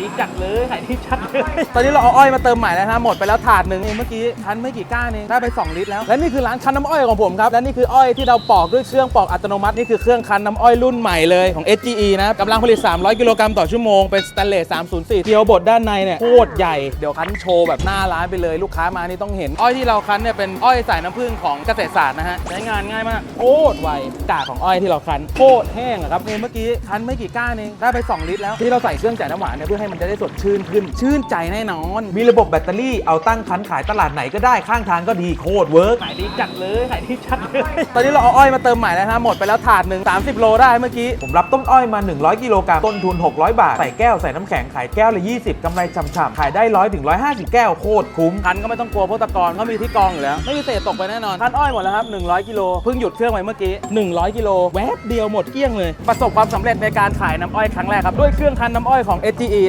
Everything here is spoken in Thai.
ดีจัดเลยขายดีจัดเลย ตอนนี้เราเอาอ้อยมาเติมใหม่แล้วนะหมดไปแล้วถาดหนึ่งเองเมื่อกี้คั้นไม่กี่ก้านเองได้ไป 2 ลิตรแล้ว และนี่คือร้านคั้นน้ำอ้อยของผมครับ และนี่คืออ้อยที่เราปอกด้วยเครื่องปอกอัตโนมัตินี่คือเครื่องคั้นน้ำอ้อยรุ่นใหม่เลยของ SGE นะกำลังผลิต 300 กิโลกรัมต่อชั่วโมงเป็นสแตนเลส304เทียวบดด้านในเนี่ยโคตรใหญ่เดี๋ยวคั้นโชว์แบบหน้าร้านไปเลยลูกค้ามานี่ต้องเห็นอ้อยที่เราคั้นเนี่ยเป็นอ้อยสายน้ำผึ้งของเกษตรศาสตร์นะฮะใช้งานง่ายมากโคตรไวกากของอ้อยที่เราคั้นโคตรแห้งอะครับเนี่ยเมื่อกี้คั้นไม่กี่ก้านเองได้ไป 2 ลิตรแล้วที่เราใส่เครื่องจ่ายน้ำหวานเนี่ยเพื่อให้มันจะได้สดชื่นขึ้น ชื่นใจแน่นอน มีระบบแบตเตอรี่เอาตั้งคันขายตลาดไหนก็ได้ข้างทางก็ดีโคตรเวิร์กขายดีจัดเลยขายดีจัดเลย ตอนนี้เราเอาอ้อยมาเติมใหม่แล้วนะหมดไปแล้วถาดหนึ่ง30 โลได้เมื่อกี้ ผมรับต้นอ้อยมา 100 กิโลกรัมต้นทุน 600 บาท ใส่แก้วใส่น้ำแข็งขายแก้วละ 20กำไรฉ่ำๆขายได้100ถึง150แก้วโคตรคุ้มคันก็ไม่ต้องกลัวเพราะตะกอนก็มีที่กองอยู่แล้วไม่มีเศษตกไปแน่นอนคันอ้อยหมดแล้วครับ100กิโลเพิ่งหยุดเครื่องไปเมื่อกี้100กิโลแวบเดียวหมดเกลี้ยงเลย ประสบความสำเร็จในการขายน้ำอ้อยครั้งแรกครับด้วยเครื่องคันน้ำอ้อยของ SGE